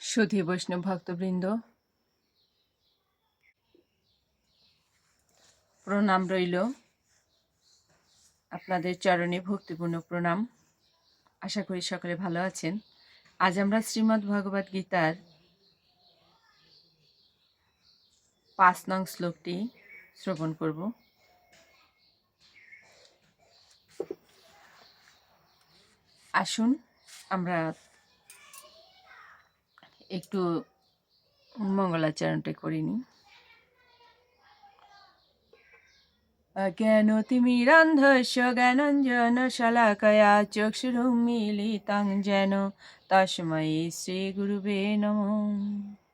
সুধী বৈষ্ণব ভক্তবৃন্দ। প্রণাম রইল। আপনাদের চরণে ভক্তিপূর্ণ প্রণাম। আশা করি সকলে ভালো আছেন। আজ আমরা শ্রীমদ্ ভগবদ গীতার পাঁচ নং শ্লোকটি শ্রবণ করব। আসুন আমরা একটু মঙ্গলাচরণটা করিনি অজ্ঞানতিমিরান্ধস্য জ্ঞানঞ্জন শলাকয়া চক্ষুরুমিলিতাং যেন তস্मै শ্রীগুরুবে নমঃ।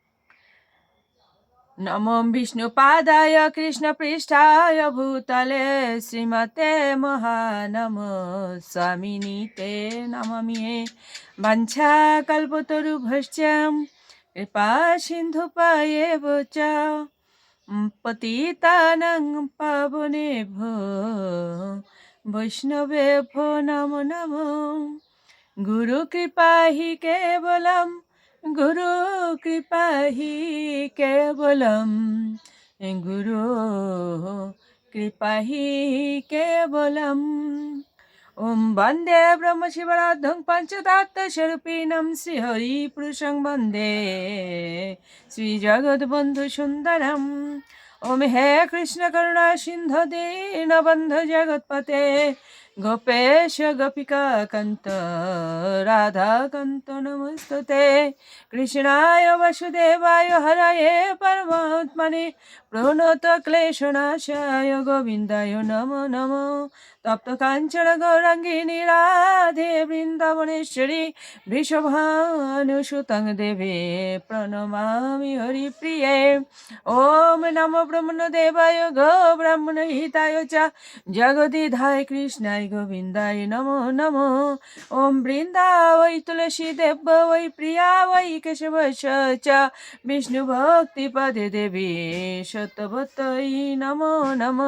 নমো বিষ্ণুপাদায় কৃষ্ণপৃষ্ঠায় ভূতলে শ্রীমতে মহানম স্বামিনীতে নমামি বাঞ্ছা কল্পতরুভশ্চ কৃপা সিন্ধুপায়েব চ পতিতানাং পাবনেভ্যো বৈষ্ণবেভ্যো নমো নমো গুরু কৃপা হি কেবলম গুরু কৃপা হি কেবলম গুরু কৃপা হি কেবলম ওম বন্দে ব্রহ্মশিবরাধং পঞ্চদাত্তস্বরূপিণম শ্রীহরি পুরুষং বন্দে শ্রীজগদ্বন্ধু সুন্দরম ওম হে কৃষ্ণ করুণা সিন্ধু দীনবন্ধু জগৎপতে গোপেশ গোপিকা কান্ত রাধা কান্ত নমস্তুতে কৃষ্ণায় বাসুদেবায় হরায়ে পরমাত্মনে প্রণত তপ্ত কাঞ্চন গৌরাঙ্গিনী, রাধে বৃন্দাবনেশ্বরী, বৃষভানুসুতং দেবে প্রণমামি হরি হরিপ্রিয়ে। ওম নম ব্রহ্মণ দেবায় গো ব্রাহ্মণ হিতায় চ। জগদি ধায় কৃষ্ণায় গোবিন্দায় নম নম। ওম বৃন্দা ওই তুলসী দেব ওই প্রিয়া ওই কেশব চ। বিষ্ণু ভক্তি পদে দেবী সত্যবতই নম নম।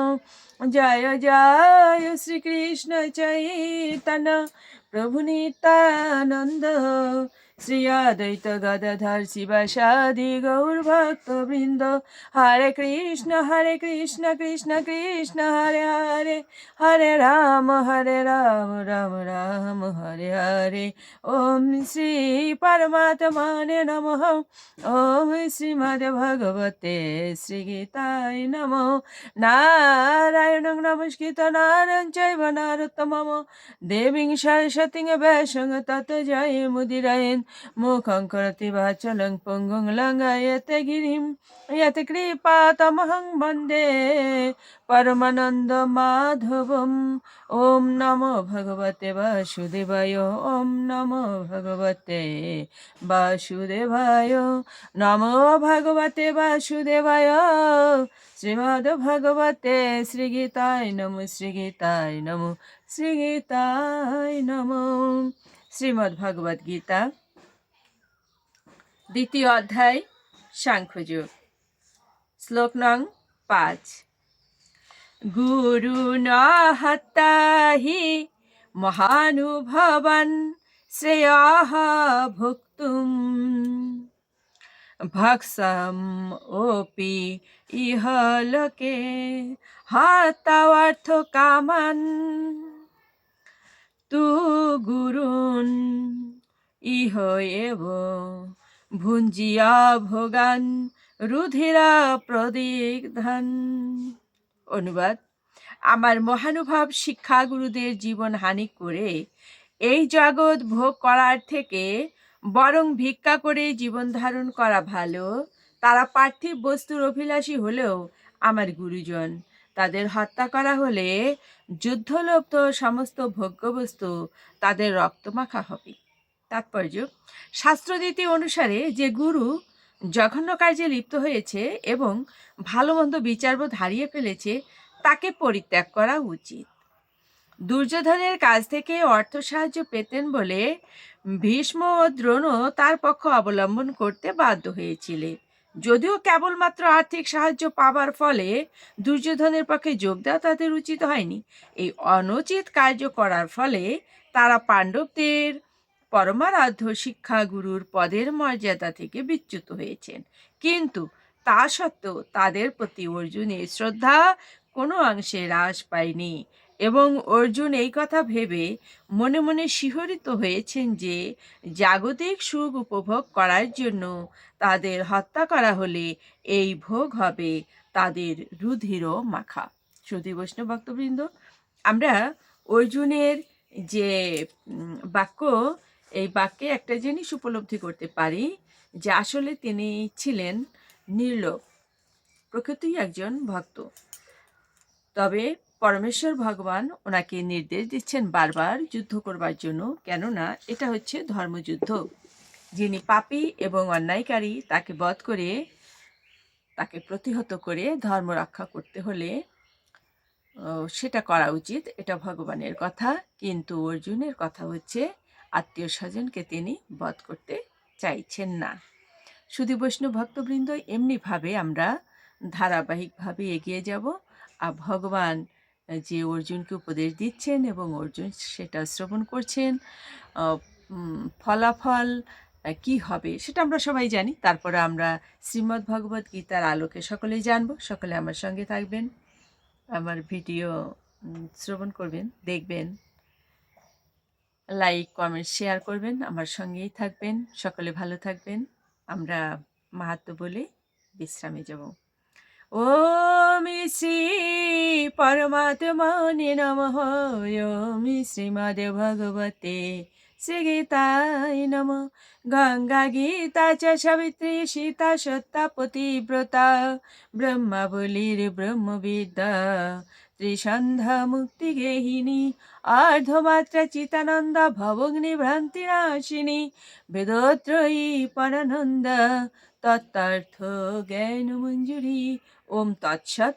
জয় জয় শ্রীকৃষ্ণ চৈতন্য প্রভু নিত্যানন্দ শ্রী অদ্বৈত গদাধর শিবাসাদি গৌর ভক্ত বৃন্দ হরে কৃষ্ণ হরে কৃষ্ণ কৃষ্ণ কৃষ্ণ হরে হরে হরে রাম হরে রাম রাম রাম হরে হরে ওম শ্রী পরমাত্মনে নমঃ ওম শ্রীমদ ভগবতে শ্রীগীতায় নমঃ নারায়ণং নমস্কৃত নারায়ণ চৈব নারোত্তমম দেবীং সতিং ব্যাসং তত জয় মুদিরায়ণ মুখং করতি বাচলং পুঙ্গুং লঙ্গায়ত গিরিম ইয়ত কৃপা তমহং বন্দে পরমানন্দ মাধবম ওম নম ভগবতে বাসুদেবায় ওম নম ভগবতে বাসুদেবায় নম ভগবতে বাসুদেবায় শ্রীমদ ভগবতে শ্রীগীতায় নমো শ্রীগীতায় নমো শ্রীগীতায় নমো শ্রীমদ ভগবত গীতা দ্বিতীয় অধ্যায় সাংখ্যযোগ শ্লোক নং পাঁচ গুরু নাহি মহানুভবন শ্রেয় ভোক্তুম ভক্সম ওপি ইহ লোকে হতার্থ কামান। তু গুরুন ইহ এব ভুঞ্জিয়া ভোগান রুধিরা প্রদিগ্ধন অনুবাদ, আমার মহানুভব শিক্ষা গুরুদের জীবন হানি করে এই জগৎ ভোগ করার থেকে বরং ভিক্ষা করে জীবন ধারণ করা ভালো। তারা পার্থিব বস্তুর অভিলাষী হলেও আমার গুরুজন। তাদের হত্যা করা হলে যুদ্ধলব্ধ সমস্ত ভোগ্যবস্তু তাদের রক্তমাখা হবে। তাৎপর্য, শাস্ত্রনীতি অনুসারে যে গুরু জঘন্য কার্যে লিপ্ত হয়েছে এবং ভালো মন্দ বিচারবোধ হারিয়ে ফেলেছে, তাকে পরিত্যাগ করা উচিত। দুর্যোধনের কাছ থেকে অর্থ সাহায্য পেতেন বলে ভীষ্ম ও দ্রোণও তার পক্ষ অবলম্বন করতে বাধ্য হয়েছিলেন। যদিও কেবলমাত্র আর্থিক সাহায্য পাবার ফলে দুর্যোধনের পক্ষে যোগ দেওয়া তাদের উচিত হয়নি। এই অনুচিত কার্য করার ফলে তারা পাণ্ডবদের পরমারাধ্য শিক্ষাগুরুর পদের মর্যাদা থেকে বিচ্যুত হয়েছেন। কিন্তু তা সত্ত্বেও তাদের প্রতি অর্জুনের শ্রদ্ধা কোনো অংশে হ্রাস পায়নি। এবং অর্জুন এই কথা ভেবে মনে মনে শিহরিত হয়েছেন যে জাগতিক সুখ উপভোগ করার জন্য তাদের হত্যা করা হলে এই ভোগ হবে তাদের রুধির মাখা। শ্রুতি বৈষ্ণব ভক্তবৃন্দ, আমরা অর্জুনের যে বাক্য, এই বাক্যে একটা জিনিস উপলব্ধি করতে পারি যে আসলে তিনি ছিলেন নির্লোভ প্রকৃতই একজন ভক্ত। তবে পরমেশ্বর ভগবান ওনাকে নির্দেশ দিচ্ছেন বারবার যুদ্ধ করবার জন্য, কেননা এটা হচ্ছে ধর্মযুদ্ধ। যিনি পাপী এবং অন্যায়কারী, তাকে বধ করে, তাকে প্রতিহত করে ধর্ম রক্ষা করতে হলে সেটা করা উচিত, এটা ভগবানের কথা। কিন্তু অর্জুনের কথা হচ্ছে, আত্মীয় স্বজনকে তিনি বধ করতে চাইছেন না। শুধু বৈষ্ণব ভক্তবৃন্দ, এমনিভাবে আমরা ধারাবাহিকভাবে এগিয়ে যাব। আর ভগবান যে অর্জুনকে উপদেশ দিচ্ছেন এবং অর্জুন সেটা শ্রবণ করছেন ফলাফল কি হবে সেটা আমরা সবাই জানি। তারপরে আমরা শ্রীমদ্ ভগবত গীতার আলোকে সকলেই জানব। সকলে আমার সঙ্গে থাকবেন, আমার ভিডিও শ্রবণ করবেন, দেখবেন, লাইক, কমেন্ট, শেয়ার করবেন, আমার সঙ্গেই থাকবেন। সকলে ভালো থাকবেন। আমরা মাহাত্ম বলে বিশ্রামে যাব। শ্রী পরমাত্মনে নমঃ ওম শ্রীমদ ভগবতে শ্রীগীতায় নম গঙ্গা গীতা চ সাবিত্রী সীতা সত্তা পতিব্রতা ব্রহ্মাবলীর ব্রহ্মবিদ্যা ত্রিসন্ধ্যা মুক্তি গেহিনী আর্ধমাত্রা চিতানন্দ ভবগ্নি ভ্রান্তি নাশিনী বেদত্রয়ী পরানন্দ তত্তার্থ জ্ঞান মঞ্জুরি ওম তৎসৎ